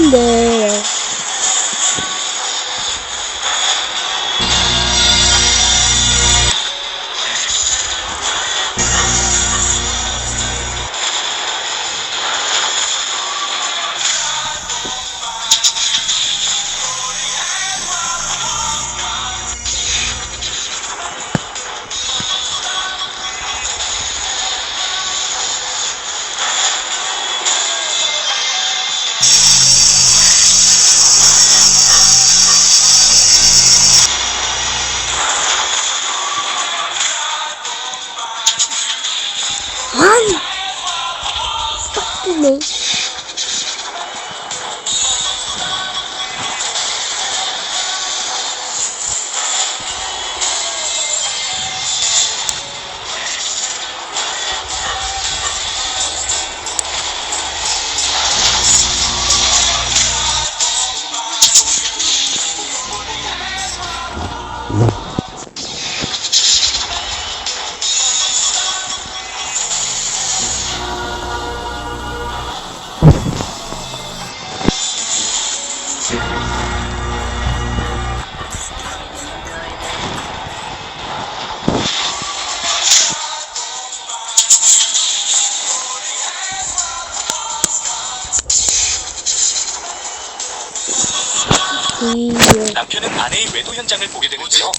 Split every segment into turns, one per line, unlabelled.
Monday. Beijo. 음.
남편은 아내의 외도 현장을 보게 되는데요.
여보,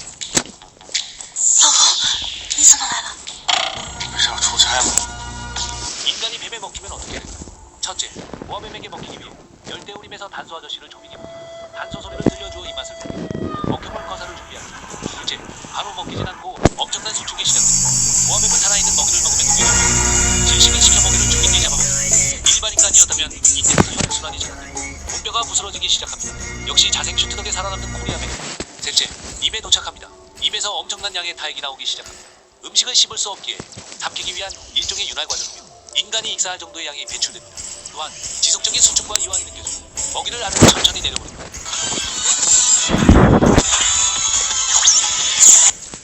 이승아
나라. 저 조사야.
인간이 뱀에 먹히면 어떻게 될까? 첫째, 모아뱀에게 먹히기 위해 열대우림에서 단소 아저씨를 조이게 먹고 단소 소리를 들려주어 입맛을 들고 먹혀볼 거사를 준비합니다. 둘째, 바로 먹히진 않고 엄청난 수축이 시작됩니다. 모아뱀은 살아있는 먹이를 먹으면 동기가 진심을 시켜 먹이를 죽인 뒤 잡아먹습니다. 일반 인간이었다면 이때부터 혈액순환이 시작됩니다. 뼈가 부스러지기 시작합니다. 역시 자생 슈트덕에 살아남는 코리아맨. 셋째, 입에 도착합니다. 입에서 엄청난 양의 타액이 나오기 시작합니다. 음식을 씹을 수 없기에 삼키기 위한 일종의 윤활 과정이며 인간이 익사할 정도의 양이 배출됩니다. 또한 지속적인 수축과 이완이 느껴지고 먹이를 아래로 천천히 내려버립니다.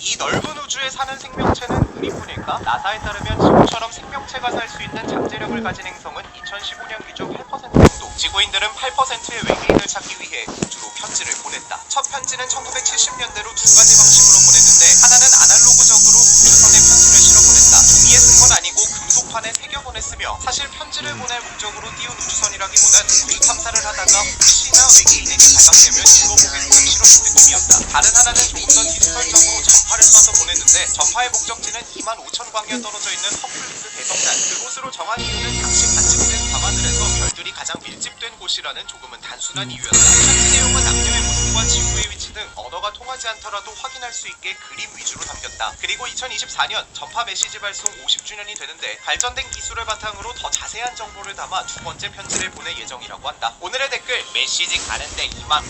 이 넓은 우주에 사는 생명체는 우리뿐일까? 나사에 따르면 지구처럼 생명체가 살 수 있는 잠재력을 가진 행성은 2015년 기준 8% 정도. 지구인들은 8%의 외계인을 찾기 위해 우주로 편지를 보냈다. 첫 편지는 1970년대로 두 가지 방식으로 보냈는데 하나는 아날로그적으로 우주선에 편지를 실어 보냈다. 종이에 쓴 건 아니고 금속판에 새겨 보냈으며 사실 편지를 보낼 목적으로 띄운 우주선이라기보단 우주 탐사를 하다가 혹시나 외계인에게 발각되면 읽어보겠다는 실험 느낌이었다. 다른 하나는 조금 더 디지털적으로 전파를 쏴서 보냈는데 전파의 목적지는 2만 5천 광년 떨어져 있는 허클리스 대성단. 그곳으로 정한 이유는 당시 관측된 밤하늘에서 별들이 가장 밀집된 곳이라는 조금은 단순한 이유였다. 편지 내용은 남녀의 모습과 지구의 위치 등 언어가 통하지 않더라도 확인할 수 있게 그림 위주로 담겼다. 그리고 2024년 전파 메시지 발송 50주년이 되는데 발전된 기술을 바탕으로 더 자세한 정보를 담아 두 번째 편지를 보낼 예정이라고 한다. 오늘의 댓글 메시지 가는데 이만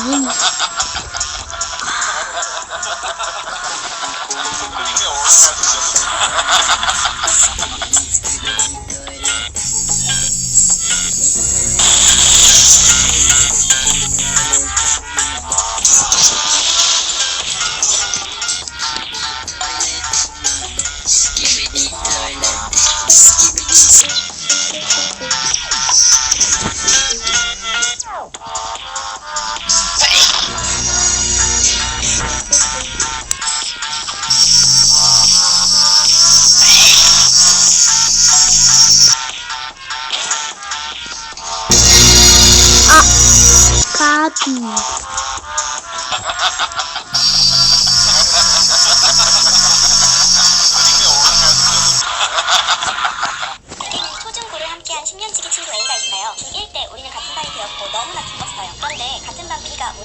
아니. 까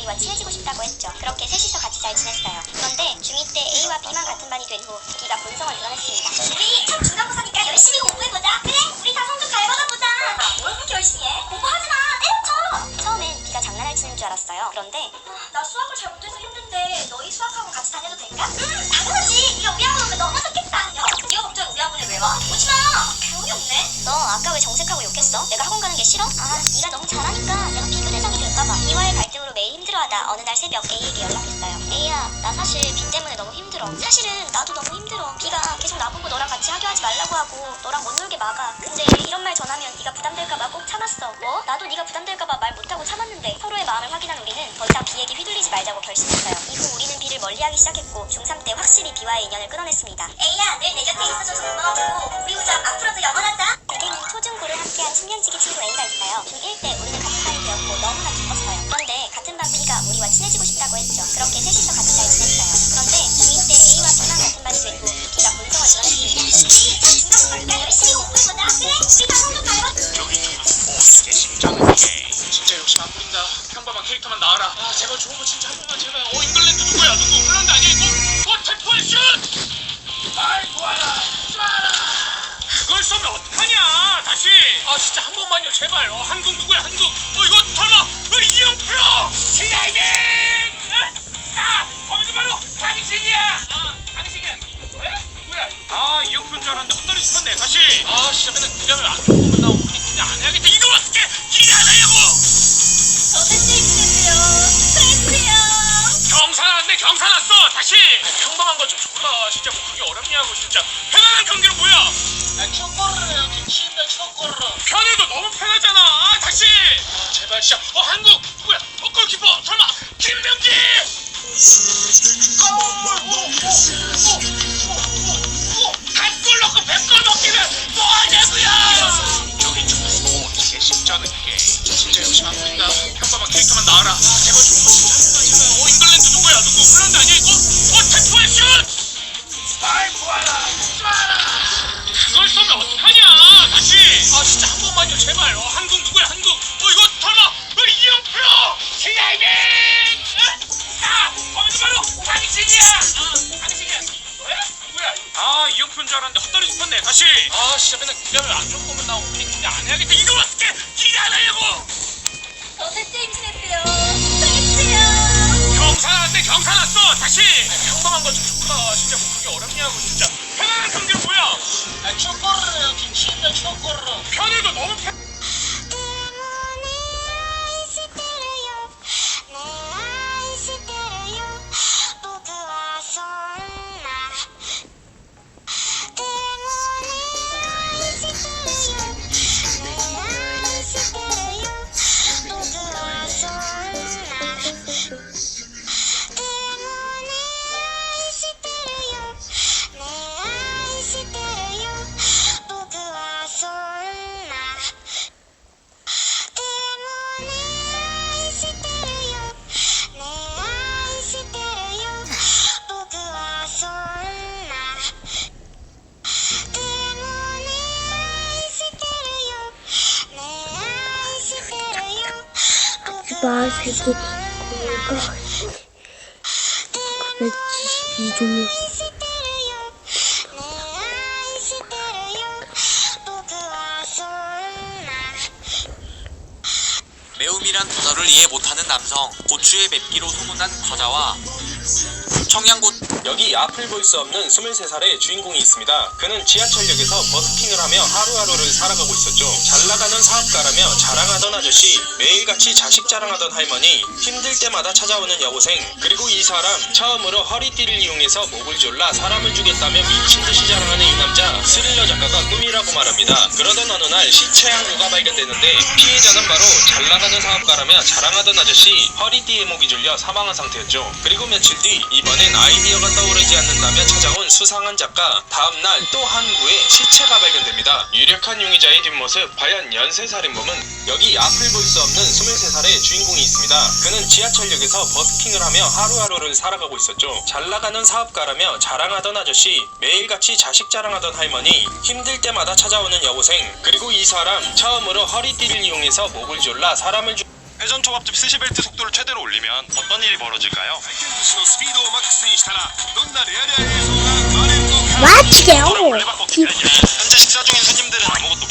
반 B가 우리와 친해지고 싶다고 했죠. 그렇게 셋이서 같이 잘 지냈어요. 그런데 중2 때 A와 B만 같은 반이 된후 B가 본성을 드러냈습니다. 우리 첫 중간고사니까 열심히 공부해보자. 그래, 우리 다 성적 잘 받아보자. 뭘 그렇게 열심히 해?
알았어요. 그런데 아, 나 수학을 잘 못해서 힘든데 너희 수학학원 같이 다녀도 될까? 응 당연하지. 네가 우리 학원 오면 너무 좋겠다. 야 네가 갑자기 우리 학원에 왜 와? 오지 마. 교육이 없네. 너 아까 왜 정색하고 욕했어? 내가 학원 가는 게 싫어? 아 네가 너무 잘하니까 내가 비교 대상이 될까봐. 이와의 갈 매일 힘들어하다 어느 날 새벽 A에게 연락했어요. A야 나 사실 비 때문에 너무 힘들어. 사실은 나도 너무 힘들어. 비가 계속 나보고 너랑 같이 하교하지 말라고 하고 너랑 못 놀게 막아. 근데 이런 말 전하면 네가 부담될까봐 꼭 참았어. 뭐? 나도 네가 부담될까봐 말 못하고 참았는데 서로의 마음을 확인한 우리는 더 이상 비에게 휘둘리지 말자고 결심했어요. 이후 우리는 비를 멀리하기 시작했고 중3 때 확실히 비와의 인연을 끊어냈습니다. A야 늘 내 곁에 있어줘서 고마워고 우리 우정 앞으로도 영원하자. 비계는 초중고를 함께한 10년지기 친구 A가 있어요. 중1 때 우리는 같은 반이 되었고 너무나 기뻤어요. 같은 반 B가 우리와 친해지고 싶다고 했죠. 그렇게 셋이서 같이 잘 지냈어요. 그런데 중2 때 A와 B만 같은 반이 됐고 B가 본성을 드러냈습니다.
번만요 제발. 어 한국 누구야 한국 어 이거 설마 어 이영표! 슬라이딩 아 거기서 바로 당신이야! 아 당신이야. 왜? 뭐야? 아 이영표인 줄 알았는데 헛다리 죽었네 다시. 아 진짜 맨날 기대하면 안 좋은 것만 나오고 그냥 안 해야겠다. 이걸 경사 났네 경사 났어. 다시. 평범한 거좀 줘라 진짜 뭐 그게 어렵냐고 진짜. 편안한 경기는 뭐야? 아 초코르를 김치인데 초코르 편해도 너무 편하잖아. 아, 다시. 아, 제발 진짜. 어 한국. 누구야? 어 골키퍼. 설마. 김명기 제발 어 한국 누구야 한국 어 이거 설마 어 이영표 슬라이딩 아 거기서 바로 당신이야! 아 당신이야. 뭐야? 뭐야 아 이영표인 줄 알았는데 헛다리 짚었네 다시! 아 진짜 맨날 기대하면 안 좋은 거만 나오고 그냥 기대 안 해야겠다. 이걸 어떻게 기대
안저 셋째 임신했대요.
경사 났어 다시! 평범한 거좀 줘라 진짜 뭐 그게 어렵냐고 진짜. 편안한 경기는 뭐야? 아 초코르 김치인데 초코르 편해도 너무 편
모두
마세도 고가 972종이었어.
아이스테르요 내 아이스테르요 모두 와서나
매움이란 단어를 이해 못하는 남성, 고추의 맵기로 소문난 저자와 청양고
여기 앞을 볼 수 없는 23살의 주인공이 있습니다. 그는 지하철역에서 버스킹을 하며 하루하루를 살아가고 있었죠. 잘 나가는 사업가라며 자랑하던 아저씨, 매일같이 자식 자랑하던 할머니, 힘들 때마다 찾아오는 여고생, 그리고 이 사람, 처음으로 허리띠를 이용해서 목을 졸라 사람을 주겠다며 미친 듯이 자랑하는 이 남자, 스릴러 작가가 꿈이라고 말합니다. 그러던 어느 날 시체 항구가 발견되는데 피해자는 바로 잘 나가는 사업가라며 자랑하던 아저씨, 허리띠에 목이 졸려 사망한 상태였죠. 그리고 며칠 뒤 이번엔 아이디어가 떠오르지 않는다며 찾아온 수상한 작가 다음날 또 항구에 시체가 발견됩니다. 유력한 용의자의 뒷모습 과연 연쇄살인범은? 여기 앞을 볼 수 없는 23살의 주인공이 있습니다. 그는 지하철역에서 버스킹을 하며 하루하루를 살아가고 있었죠. 잘 나가는 사업가라며 자랑하던 아저씨 매일같이 자식 자랑하던 할머니 힘들 때마다 찾아오는 여고생 그리고 이 사람 처음으로 허리띠를 이용해서 목을 졸라 사람을 죽
회전 초밥집 스시벨트 속도를 최대로 올리면 어떤 일이 벌어질까요?
와치게요.
현재 식사 중인 손님들은 아무것도